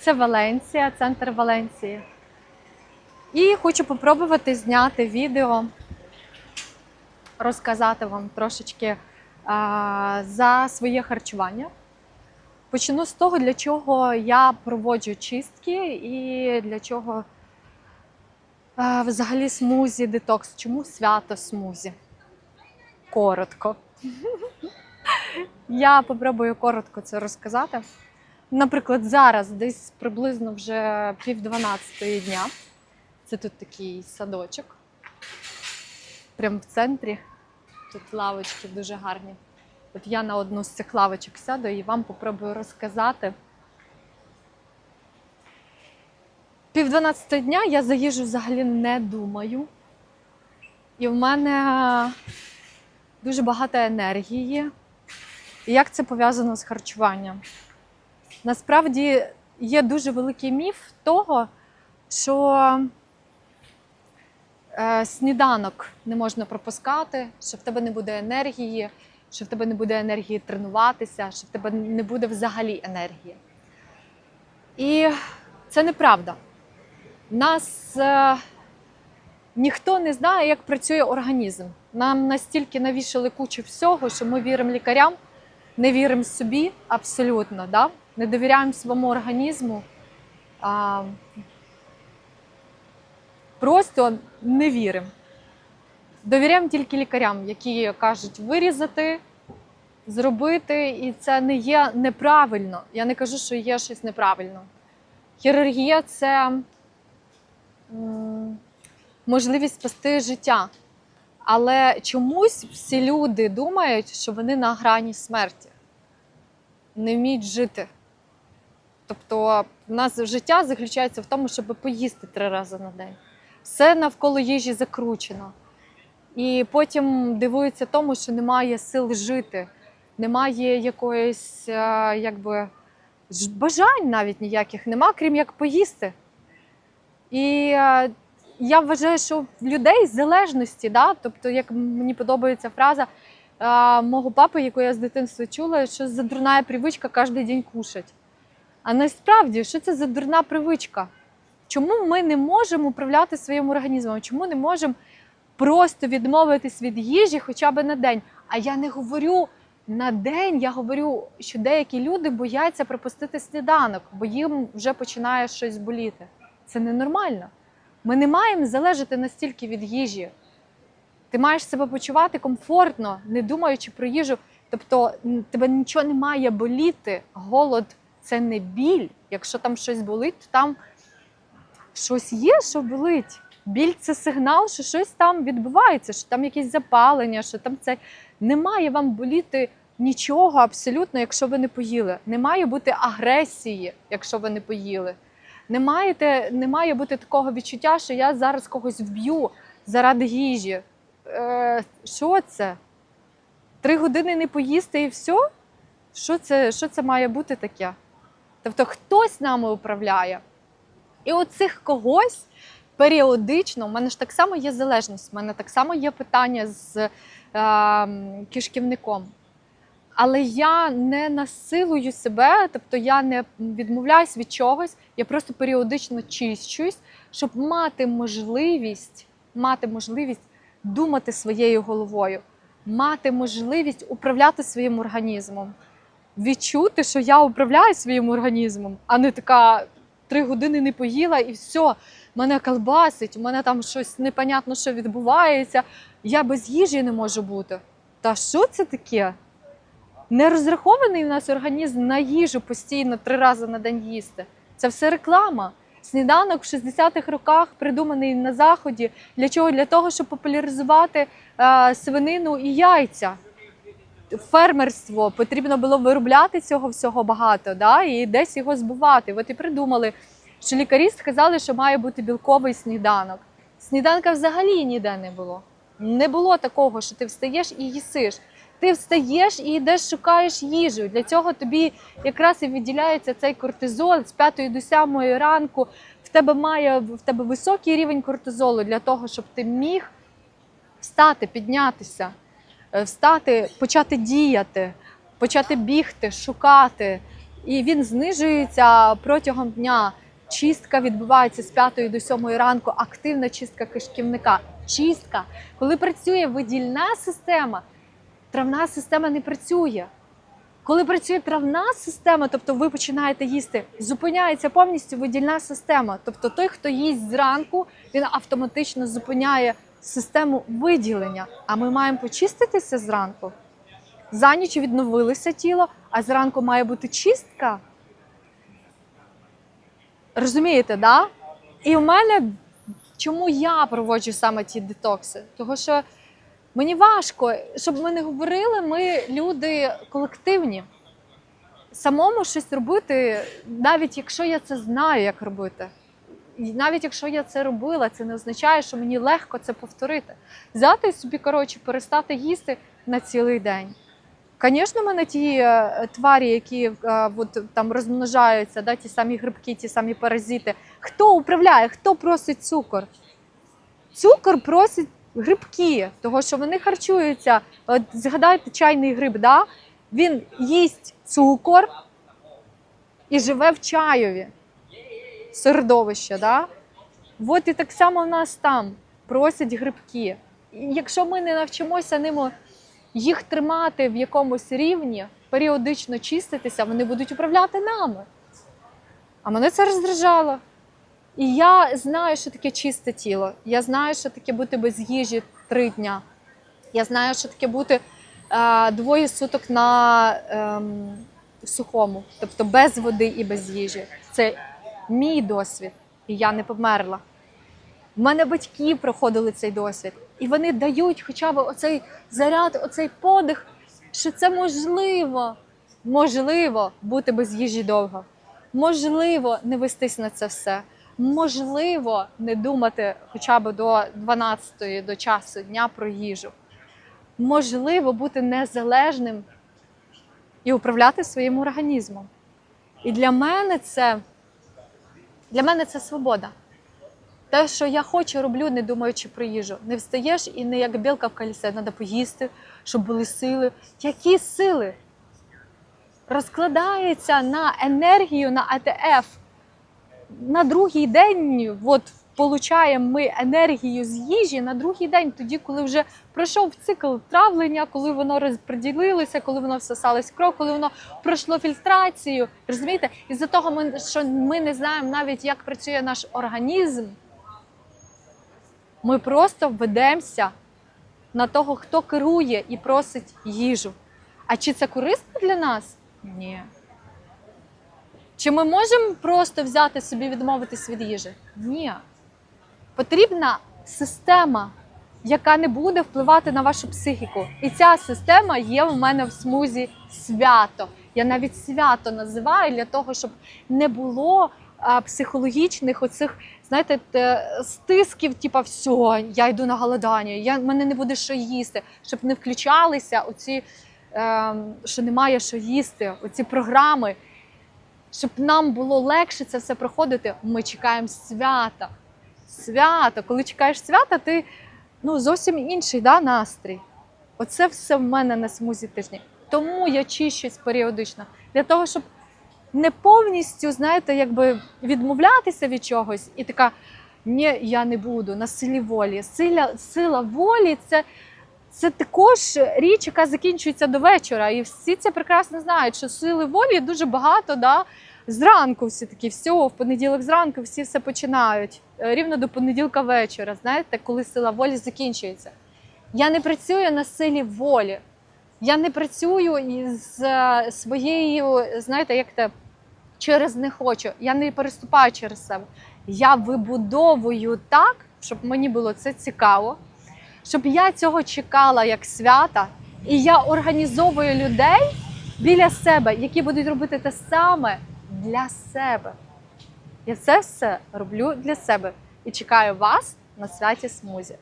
Це Валенсія, центр Валенсії. І хочу попробувати зняти відео, розказати вам трошечки а, за своє харчування. Почну з того, для чого я проводжу чистки і для чого а, взагалі смузі детокс. Чому свято смузі? Коротко. Я попробую коротко це розказати. Наприклад, зараз десь приблизно вже пів дванадцятої дня. Це тут такий садочок. Прямо в центрі. Тут лавочки дуже гарні. От я на одну з цих лавочок сяду і вам попробую розказати. Пів дванадцятого дня я за їжу взагалі не думаю. І в мене дуже багато енергії. І як це пов'язано з харчуванням? Насправді є дуже великий міф того, що е, сніданок не можна пропускати, що в тебе не буде енергії, що в тебе не буде енергії тренуватися, що в тебе не буде взагалі енергії. І це неправда. Нас е, ніхто не знає, як працює організм. Нам настільки навішали кучу всього, що ми віримо лікарям, не віримо собі абсолютно, да? Не довіряємо своєму організму. А, просто не віримо. Довіряємо тільки лікарям, які кажуть вирізати, зробити, і це не є неправильно. Я не кажу, що є щось неправильно. Хірургія це можливість спасти життя. Але чомусь всі люди думають, що вони на грані смерті, не вміють жити. Тобто, в нас життя заключається в тому, щоб поїсти три рази на день. Все навколо їжі закручено. І потім дивуються тому, що немає сил жити, немає якоїсь е, якби, бажань навіть ніяких нема, крім як поїсти. І е, я вважаю, що в людей залежності, да? тобто, як мені подобається фраза е, мого папи, яку я з дитинства чула, що за дурна привичка кожен день кушать. А насправді, що це за дурна привичка? Чому ми не можемо управляти своїм організмом? Чому не можемо просто відмовитись від їжі хоча б на день? А я не говорю на день, я говорю, що деякі люди бояться пропустити сніданок, бо їм вже починає щось боліти. Це ненормально. Ми не маємо залежати настільки від їжі. Ти маєш себе почувати комфортно, не думаючи про їжу. Тобто тебе нічого не має боліти. Голод це не біль. Якщо там щось болить, то там щось є, що болить. Біль це сигнал, що щось там відбувається, що там якесь запалення, що там це не має вам боліти нічого абсолютно, якщо ви не поїли. Не має бути агресії, якщо ви не поїли. Не, маєте, не має бути такого відчуття, що я зараз когось вб'ю заради їжі. Е, що це? Три години не поїсти і все? Що це, що це має бути таке? Тобто хтось нами управляє. І оцих когось періодично, у мене ж так само є залежність, у мене так само є питання з е, кишківником. Але я не насилую себе, тобто я не відмовляюсь від чогось, я просто періодично чищусь, щоб мати можливість, мати можливість думати своєю головою, мати можливість управляти своїм організмом, відчути, що я управляю своїм організмом, а не така три години не поїла і все, мене колбасить, у мене там щось непонятно, що відбувається. Я без їжі не можу бути. Та що це таке? Не розрахований у нас організм на їжу постійно три рази на день їсти. Це все реклама. Сніданок в 60-х роках придуманий на заході. Для чого? Для того, щоб популяризувати е, свинину і яйця. Фермерство потрібно було виробляти цього всього багато, да? і десь його збувати. От і придумали, що лікарі сказали, що має бути білковий сніданок. Сніданка взагалі ніде не було. Не було такого, що ти встаєш і їсиш. Ти встаєш і йдеш, шукаєш їжу. Для цього тобі якраз і відділяється цей кортизол з 5 до 7 ранку. В тебе має в тебе високий рівень кортизолу для того, щоб ти міг встати, піднятися, встати, почати діяти, почати бігти, шукати. і він знижується протягом дня. Чистка відбувається з 5 до 7 ранку, активна чистка кишківника. Чистка. Коли працює видільна система, травна система не працює. Коли працює травна система, тобто ви починаєте їсти, зупиняється повністю видільна система. Тобто той, хто їсть зранку, він автоматично зупиняє систему виділення. А ми маємо почиститися зранку. За ніч відновилося тіло, а зранку має бути чистка. Розумієте, да? І в мене чому я проводжу саме ті детокси? Тому що мені важко, щоб ми не говорили, ми люди колективні. Самому щось робити, навіть якщо я це знаю, як робити. Навіть якщо я це робила, це не означає, що мені легко це повторити. Взяти собі, коротше, перестати їсти на цілий день. Звісно, в мене ті е, тварі, які е, от, там розмножаються, да, ті самі грибки, ті самі паразити. Хто управляє, хто просить цукор? Цукор просить грибки, того що вони харчуються. От згадайте чайний гриб, да? він їсть цукор і живе в чайові. Середовище, да? От і так само в нас там просять грибки. І якщо ми не навчимося ними їх тримати в якомусь рівні, періодично чиститися, вони будуть управляти нами. А мене це роздражало. І я знаю, що таке чисте тіло. Я знаю, що таке бути без їжі три дня. Я знаю, що таке бути е, двоє суток на ем, сухому, тобто без води і без їжі. Це мій досвід, і я не померла. У мене батьки проходили цей досвід, і вони дають хоча б оцей заряд, оцей подих, що це можливо, можливо бути без їжі довго. Можливо, не вестись на це все. Можливо, не думати хоча б до 12-ї, до часу дня про їжу. Можливо, бути незалежним і управляти своїм організмом. І для мене це, для мене це свобода. Те, що я хочу, роблю, не думаючи про їжу. Не встаєш і не як білка в колісі, треба поїсти, щоб були сили. Які сили? Розкладається на енергію, на АТФ. На другий день, от получаємо ми енергію з їжі на другий день, тоді, коли вже пройшов цикл травлення, коли воно розподілилося, коли воно всосалось в кров, коли воно пройшло фільтрацію. Розумієте? Із-за того, ми, що ми не знаємо навіть, як працює наш організм. Ми просто ведемося на того, хто керує і просить їжу. А чи це корисно для нас? Ні. Чи ми можемо просто взяти собі відмовитись від їжі? Ні. Потрібна система, яка не буде впливати на вашу психіку. І ця система є у мене в смузі свято. Я навіть свято називаю для того, щоб не було психологічних оцих, знаєте, те- стисків, типа все, я йду на голодання, я в мене не буде що їсти, щоб не включалися оці, е, що немає що їсти, оці програми. Щоб нам було легше це все проходити, ми чекаємо свята. Свято. Коли чекаєш свята, ти ну, зовсім інший да, настрій. Оце все в мене на смузі тижні. Тому я чищусь періодично. Для того, щоб не повністю, знаєте, якби відмовлятися від чогось і така. Ні, я не буду на силі волі. Сила, сила волі це, це також річ, яка закінчується до вечора. І всі це прекрасно знають, що сили волі дуже багато. Да? Зранку всі такі, все, в понеділок зранку всі все починають. Е, Рівно до понеділка вечора, знаєте, коли сила волі закінчується. Я не працюю на силі волі. Я не працюю із е, своєю, знаєте, як те, через не хочу. Я не переступаю через себе. Я вибудовую так, щоб мені було це цікаво, щоб я цього чекала як свята, і я організовую людей біля себе, які будуть робити те саме для себе. Я це все роблю для себе і чекаю вас на святі смузі.